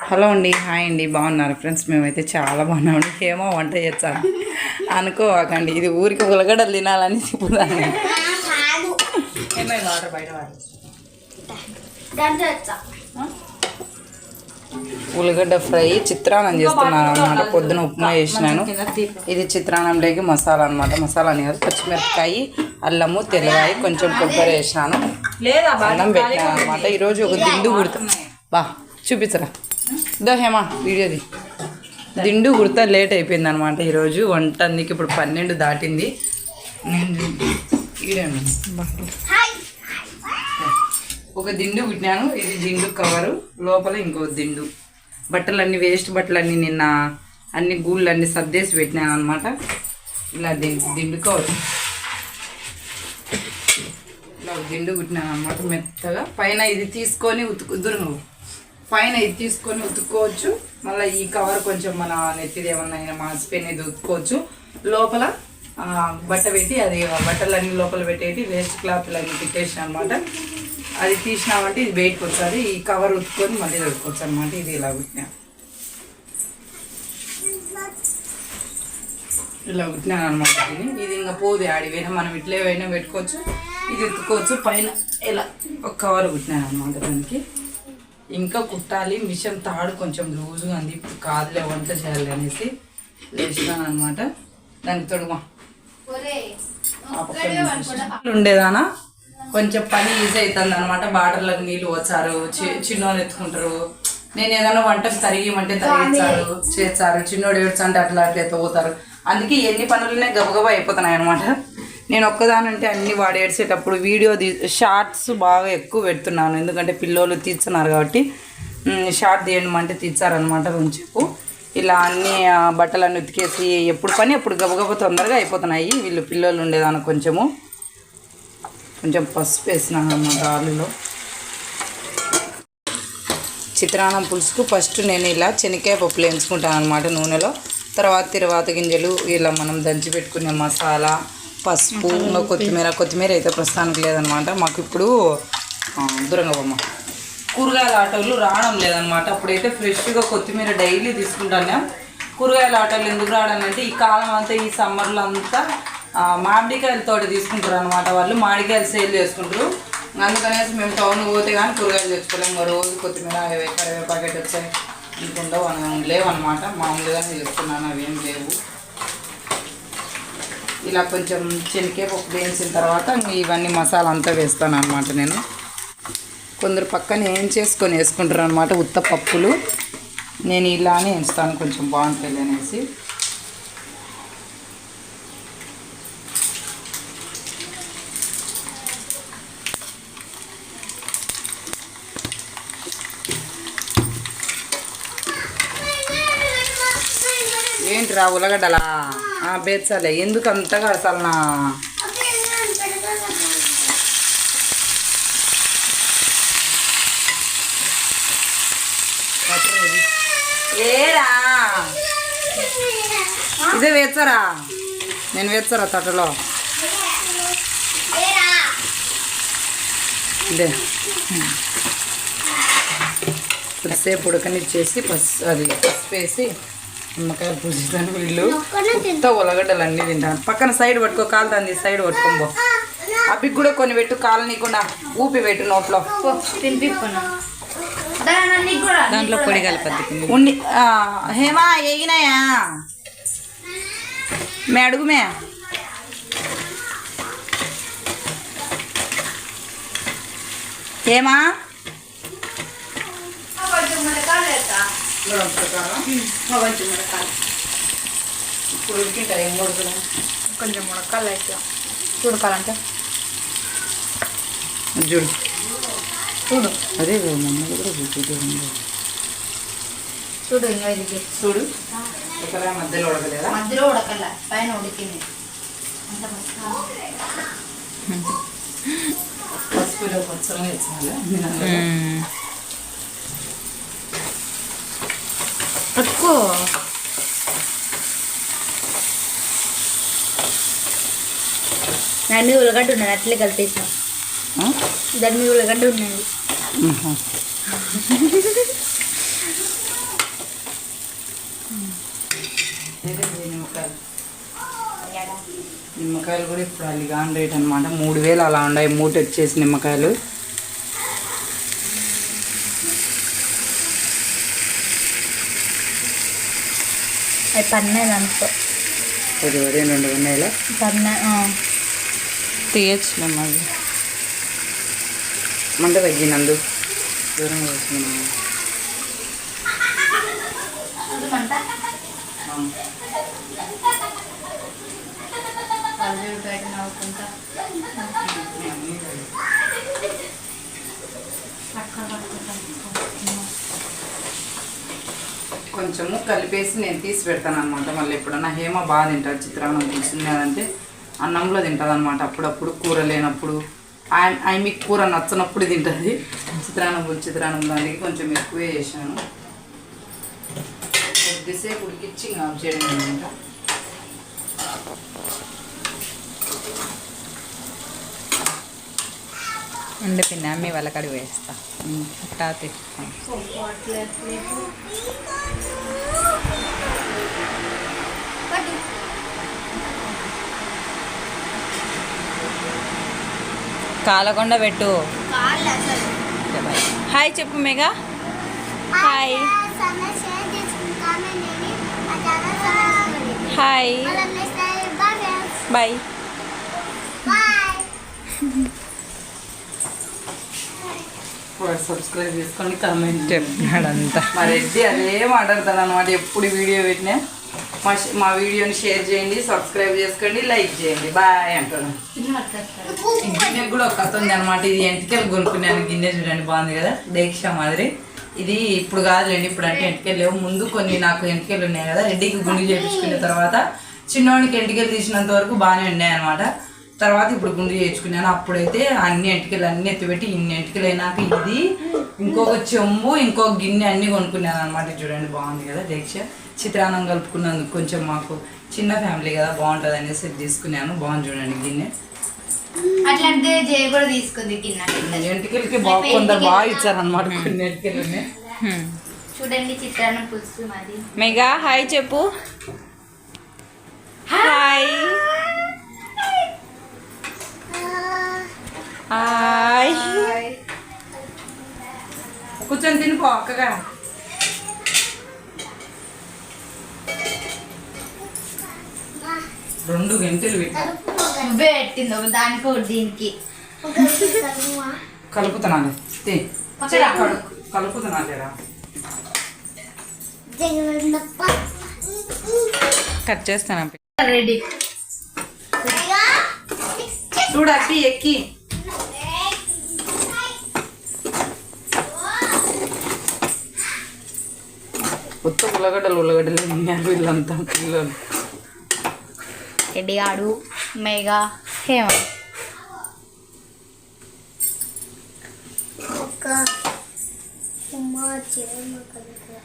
Hello అండి hi అండి బాగున్నారు ఫ్రెండ్స్? మేమైతే చాలా బాగున్నామండి ఏమో వంట చేస్తాను. అనుకోవాకండి ఇది ఊరికి ఉలగడలు తినాలని చెప్పుదాను ఏమై వాటర్ బయట దాంట్లో వచ్చా ఉల్లిగడ్డ ఫ్రై చిత్రాన్నం చేస్తున్నాను అనమాట పొద్దున ఉప్మా చేసినాను. ఇది చిత్రాన్నంలోకి మసాలా అనమాట మసాలా అని కాదు పచ్చిమిరపకాయ అల్లము తెల్లగాయ కొంచెం కొబ్బరి వేసినాను. అన్నం పెట్టినాను అనమాట ఈరోజు ఒక దిండు కుడతా. బా చూపించరా? దో హేమా వీడియోది దిండు కుడతా లేట్ అయిపోయింది అనమాట ఈరోజు. వంట అందుకే ఇప్పుడు పన్నెండు దాటింది. నేను ఒక దిండు కుట్టినాను ఇది దిండు కవరు. లోపల ఇంకో దిండు. బట్టలన్నీ వేస్ట్ బట్టలన్నీ నిన్న అన్ని గూళ్ళు అన్ని సర్దేసి పెట్టినాను అనమాట ఇలా దిండు దిండు కవర్. ఇలా దిండు కుట్టినాను అనమాట మెత్తగా. పైన ఇది తీసుకొని ఉతుకు దురుగు పైన ఇది తీసుకొని ఉతుక్కోవచ్చు. మళ్ళీ ఈ కవర్ కొంచెం మన నెత్తిది ఏమన్నా మాసిపోయిన ఇది ఉతుక్కోవచ్చు. లోపల బట్ట పెట్టి అది బట్టలన్నీ లోపల పెట్టేటి వేస్ట్ క్లాత్ అన్ని పెట్టేసిన అనమాట అది తీసినామంటే ఇది బయటకు వస్తుంది. ఈ కవర్ ఉతుక్కొని మళ్ళీ దొరుకోవచ్చు అనమాట ఇది ఇలా కుట్టినా. ఇలా కుట్టినాను అనమాట ఇది ఇది ఇంకా పోదు ఆడిపోయినా మనం ఇట్లే పోయినా పెట్టుకోవచ్చు. ఇది ఉతుక్కోవచ్చు. పైన ఇలా ఒక కవర్ కుట్టినాను అనమాట దానికి. ఇంకా కుట్టాలి మిషన్ తాడు కొంచెం లూజుగా ఉంది ఇప్పుడు కాదులే వంట చేయాలి అనేసి లేచినాను అనమాట దానికి తొడుమా ఉండేదానా? కొంచెం పని ఈజీ అవుతుంది అనమాట బాటర్లకు నీళ్ళు వచ్చారు చిన్నోళ్ళు ఎత్తుకుంటారు. నేను ఏదైనా వంటకు తరిగిమంటే తరిగిస్తారు చేస్తారు. చిన్నోడు ఏడ్చంటే అట్లా అట్లా ఎత్తపోతారు అందుకే ఎన్ని పనులనే గబగబా అయిపోతున్నాయి అనమాట నేను ఒక్కదానంటే అన్ని వాడు ఏడ్చేటప్పుడు వీడియో తీ షార్ట్స్ బాగా ఎక్కువ పెడుతున్నాను. ఎందుకంటే పిల్లోలు తీస్తున్నారు కాబట్టి. షార్ట్ తీయడమంటే తీర్చారనమాట కొంచెంసేపు ఇలా అన్ని బట్టలన్నీ ఉతికేసి ఎప్పుడు పని ఎప్పుడు గబగబ తొందరగా అయిపోతున్నాయి. వీళ్ళు పిల్లలు ఉండేదానికి కొంచెము కొంచెం పసుపు వేసినాను అన్నమాట ఆలులో. చిత్రాన్నం పులుసుకు ఫస్ట్ నేను ఇలా శనక్కాయ పప్పులు వేయించుకుంటాను అనమాట నూనెలో. తర్వాత తిరువాత గింజలు ఇలా మనం దంచి పెట్టుకునే మసాలా పసుపు ఇంకా కొత్తిమీర కొత్తిమీర అయితే ప్రస్తుతానికి లేదనమాట మాకు ఇప్పుడు ఆ, దురంగబొమ్మ కూరగాయల ఆటోలు రావడం లేదనమాట అప్పుడైతే ఫ్రెష్గా కొత్తిమీర డైలీ తీసుకుంటాను కూరగాయల ఆటోలు ఎందుకు రావడం అంటే ఈ కాలం అంతా ఈ సమ్మర్లో అంతా మామిడికాయల తోట తీసుకుంటారు అనమాట వాళ్ళు. మామిడికాయలు సేల్ చేసుకుంటారు. అందుకనేసి మేము టౌన్ పోతే కానీ కూరగాయలు తెచ్చుకోలేము రోజు కొత్తిమీర అవి కరివే ప్యాకెట్ వచ్చాయి. ఇంకుండవు లేవన్నమాట. మామూలుగానే అవి ఏం లేవు. ఇలా కొంచెం చెనికే పప్పు వేయించిన తర్వాత ఇవన్నీ మసాలా అంతా వేస్తాను అనమాట నేను. కొందరు పక్కన ఏం చేసుకొని వేసుకుంటారు అనమాట ఉత్త పప్పులు. నేను ఇలానే వేస్తాను కొంచెం బాగుంటుంది అనేసి. ఏంటిరా ఉలగడ్డలా? బేర్చాలే ఎందుకు అంతగా అసలు నా ఏరా? ఇదే వేస్తారా నేను వేస్తారా తటలో ఇదే. కొద్దిసేపు ఉడకనిచ్చేసి పసు అది పసుపు వేసి నిమ్మకాయ పూజిస్తాను వీళ్ళు కొత్త ఉలగడ్డలు అన్నీ తింటాను పక్కన సైడ్ పట్టుకో కాలుతుంది సైడ్ పట్టుకోబో అవి కూడా కొన్ని పెట్టు కాలు నీకుండా ఊపి పెట్టు నోట్లో. దాంట్లో పొడి కలపద్దు ఉండి హేమా ఎగినాయా? మే అడుగుమే ఏమా మునక్కాయలు వేస్తా కొంచెం మునక్కాయలు ఇప్పుడు ఉడికింటాయి ఏం కొడుతున్నాం కొంచెం మునక్కాయలు వేస్తా. చూడకాలంటే? చూడు. చూడు. అదే మమ్మల్ని కూడా చూడు ఇంకా ఇది చూడు. ఇక్కడ మధ్యలో ఉడకలేదా? మధ్యలో ఉడకల పైన ఉడికింది. అంత. పసుపులో కొంచెం వేసాలి దాని మీద ఉల్లగడ్డ ఉన్నాను అట్లే కలిపేసిన. దాని మీద ఉల్లగడ్డ ఉన్నాయి నిమ్మకాయలు కూడా ఇప్పుడు అల్లిగా రేట్ అనమాట మూడు వేలు అలా ఉన్నాయి మూట వచ్చేసి నిమ్మకాయలు. అవి పన్నెండు అనుకో పది వరే రెండు ఉన్నాయిలా పన్నె తీయచ్చు అది మంట తగ్గినందు దూరంగా వస్తున్నాను కొంచెము కలిపేసి నేను తీసి పెడతాను అనమాట మళ్ళీ ఎప్పుడన్నా హేమ బాగా తింటారు చిత్రాన్నం తీసుకున్నదంటే అన్నంలో తింటుంది అనమాట అప్పుడప్పుడు కూర లేనప్పుడు. ఆమె మీకు కూర నచ్చనప్పుడు తింటుంది. చిత్రాన్నం పులుసు చిత్రాన్నం దానికి కొంచెం ఎక్కువే చేశాను. కొద్దిసేపు ఉడికిచ్చి ఆఫ్ చేయడం అనమాట ఉండి పిన్న మీ వాళ్ళ కడిగి వేస్తా అట్టా తెస్తాం కాలకొండ పెట్టు. హాయ్ చెప్పు Megha. Hi. Hi. Bye. Subscribe చేసుకోండి కామెంట్ చెప్పినాడంతా. మా రెడ్డి అదే మాట్లాడతాడు అనమాట ఎప్పుడు వీడియో పెట్టినా. మా మా వీడియోని షేర్ చేయండి సబ్స్క్రైబ్ చేసుకోండి లైక్ చేయండి. బాయ్ అంటాడు. ఈ గిన్నెకు కూడా ఒక కథ ఉంది అనమాట ఇది ఎంటికలు కొనుక్కున్నాను. గిన్నె చూడండి బాగుంది కదా? దీక్ష మాదిరి. ఇది ఇప్పుడు కాదులేండి ఇప్పుడు అంటే ఎంటికలు లేవు. ముందు కొన్ని నాకు ఎంటికలు ఉన్నాయి కదా. రెడ్డికి గుండు చేయించుకున్న తర్వాత చిన్నవాడికి ఎంటికలు తీసినంత వరకు బాగానే ఉన్నాయి అనమాట తర్వాత ఇప్పుడు గుండు చేయించుకున్నాను. అప్పుడైతే అన్ని ఎంటికలు అన్ని ఎత్తిపెట్టి ఇన్ని ఎంటికలు అయినాక ఇది ఇంకొక చెంబు ఇంకొక గిన్నె అన్ని కొనుక్కున్నాను అనమాట చూడండి బాగుంది కదా దీక్ష. చిత్రాన్నం కలుపుకున్నందుకు కొంచెం మాకు చిన్న ఫ్యామిలీ కదా బాగుంటుంది అనేసి తీసుకున్నాను. బాగుంది చూడండి గిన్నె. అట్లాంటిదే జయ కూడా తీసుకుంది కింద ఎంటికలకి బాగా కొందరు బాగా ఇచ్చారనమాట కొన్ని ఎంటికలు. చూడండి చిత్రాన్నం పులుసు మాది మెగా హాయ్ చెప్పు. హాయ్. హాయ్. కూర్చొని తినిపో అక్కగా. రెండు గంటలు పెట్టింది ఒక దానికి దీనికి. కలుపుతున్నాను. కలుపుతున్నా లేరా? కట్ చేస్తాను. రెడీ. చూడు అక్కి ఎక్కి. కొత్త ఉల్లగడ్డలు ఉల్లగడ్డలు తిన్నారు వీళ్ళంతా పిల్లలు. రెడీ ఆడు మేఘా హేమ.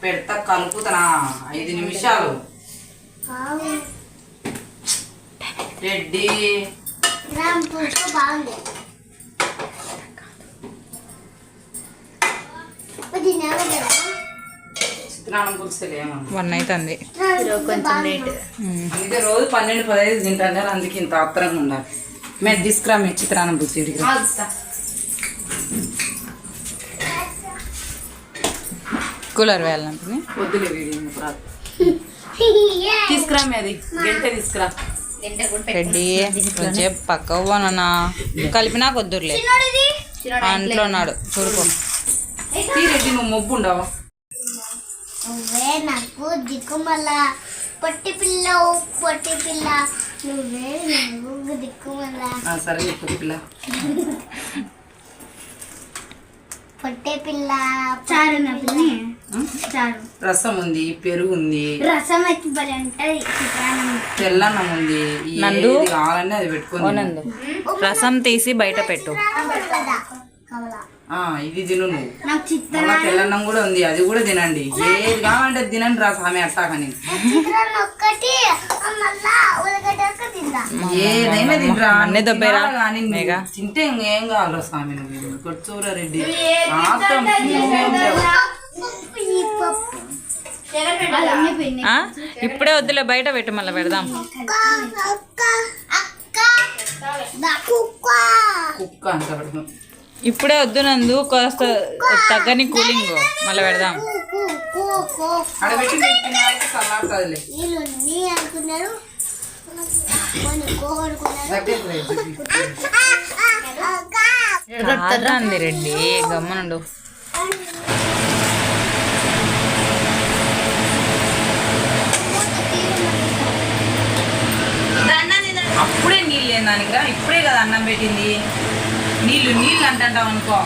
పెడతా కలుపుతున్నా ఐదు నిమిషాలు. రెడ్డి. బాగుంది చిత్రాన్నం పులుసు ఏమన్నా వన్ అవుతుంది కొంచెం అందుకే రోజు పన్నెండు పదహైదు తింటాను అందుకే ఇంత ఆత్రంగా ఉండాలి. మేము తీసుకురా మీ చిత్రాన్నం పులుసు ఇడికి కూలర్ వేయాలంటే వద్దులే వీడియో రాదు. తీసుకురా మీ అది గంట తీసుకురా. రెడ్డి కొంచెం పక్క పోనన్నా. కలిపినా కొద్దురులే. అంట్లో ఉన్నాడు. చూడుకో. తీ రెడ్డి నువ్వు మొబ్బు ఉండవు? నువ్వే నాకు దిక్కుమల్ల పొట్టి పిల్ల పొట్టి పిల్ల. నువ్వే నాకు దిక్కుమల్ల ఆ, సరే చెప్పు పిల్ల. పొట్టే పిల్ల చారు నా చారు. రసం ఉంది పెరుగు ఉంది. రసం అయితే భలే ఉంటది తెల్లన్నం ఉంది. నందు? కావాలంటే అది పెట్టుకొని తిను. ఓనందు రసం తీసి బయట పెట్టు. కమల ఇది తిను నువ్వు. తెల్లన్నం కూడా ఉంది అది కూడా తినండి. ఏది కావాలంటే తినండి రా స్వామి అట్టాకని ఏదైనా తింటరా? తింటే ఇంకేం కావాలరా స్వామి నువ్వు కొట్టురా రెడ్డి? ఇప్పుడే వద్దులే బయట పెట్టు మళ్ళీ పెడదాం. అక్క అక్క అక్క దా కుక్క. కుక్క అంట పెడతాం ఇప్పుడే వద్దు నందు కాస్త తగ్గని కూలింగ్. మళ్ళీ పెడదాం. అంది రెడ్డి. గమ్మనుండు. అప్పుడే నీళ్ళు లేని దానికి ఇప్పుడే కదా అన్నం పెట్టింది. నీళ్ళు నీళ్ళు అంటుంటాం అనుకో.